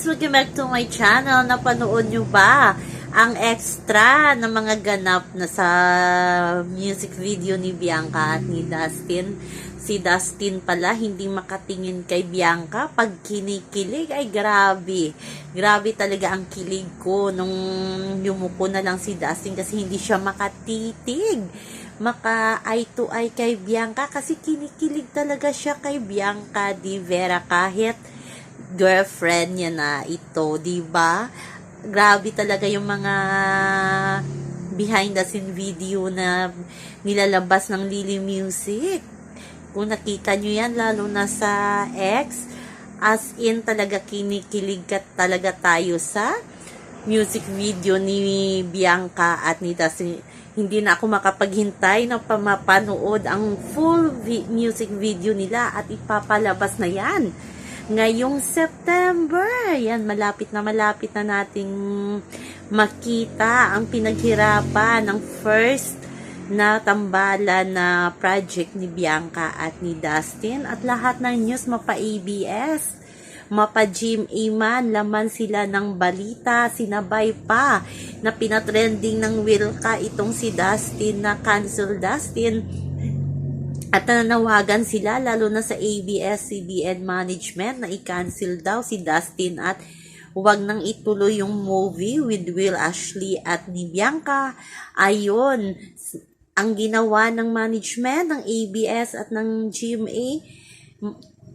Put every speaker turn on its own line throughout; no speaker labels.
guys! Welcome back to my channel. Napanood nyo ba ang extra na mga ganap na sa music video ni Bianca at ni Dustin? Si Dustin pala hindi makatingin kay Bianca pag kinikilig ay grabe. Grabe talaga ang kilig ko nung yumuko na lang si Dustin kasi hindi siya makatitig maka eye to eye kay Bianca kasi kinikilig talaga siya kay Bianca di Vera kahit girlfriend niya na ito, di ba? Grabe talaga yung mga behind the scene video na nilalabas ng Lily Music. Kung nakita nyo yan, lalo na sa X, as in talaga kinikilig ka talaga tayo sa music video ni Bianca at ni Dustin. Hindi na ako makapaghintay na pamapanood ang full vi- music video nila at ipapalabas na yan ngayong September. Yan, malapit na malapit na nating makita ang pinaghirapan ng first na tambala na project ni Bianca at ni Dustin at lahat ng news mapa-ABS mapa GMA man, laman sila ng balita, sinabay pa na pinatrending ng Wilka itong si Dustin na cancel Dustin at nananawagan sila lalo na sa ABS-CBN management na i-cancel daw si Dustin at huwag nang ituloy yung movie with Will Ashley at ni Bianca. Ayon, ang ginawa ng management ng ABS at ng GMA,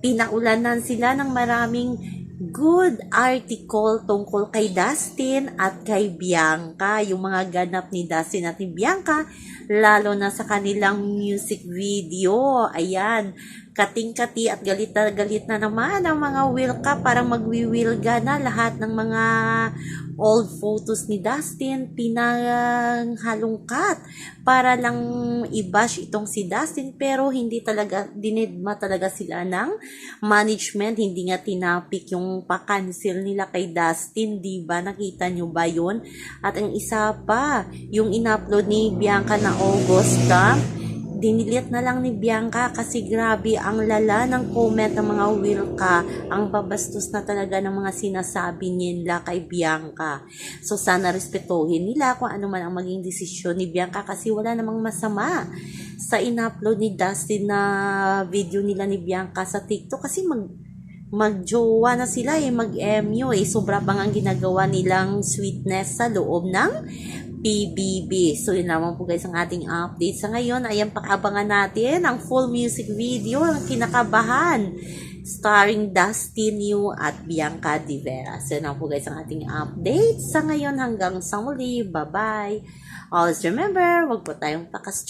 pinaulanan sila ng maraming good article tungkol kay Dustin at kay Bianca. Yung mga ganap ni Dustin at ni Bianca, lalo na sa kanilang music video. Ayan, kating-kati at galit na galit na naman ang mga Wilka. Parang magwiwilga na lahat ng mga old photos ni Dustin. Pinanghalungkat para lang i-bash itong si Dustin pero hindi talaga dinidma talaga sila ng management. Hindi nga tinapik yung pa-cancel nila kay Dustin di ba? Nakita nyo ba yun? At ang isa pa yung in-upload ni Bianca na Augusta dinilit na lang ni Bianca kasi grabe ang lala ng comment ng mga Wilka. Ang babastos na talaga ng mga sinasabi nila kay Bianca. So sana respetuhin nila kung ano man ang maging desisyon ni Bianca kasi wala namang masama sa in-upload ni Dustin na video nila ni Bianca sa TikTok kasi mag magjowa na sila eh, mag-MU eh. Sobra bang ang ginagawa nilang sweetness sa loob ng PBB. So, yun naman po guys ang ating update. Sa ngayon, ayan pakabangan natin ang full music video, ang kinakabahan starring Dustin Yu at Bianca Di Vera. So, yun naman po guys ang ating update. Sa ngayon, hanggang sa muli. Bye-bye. Always remember, wag po tayong pakas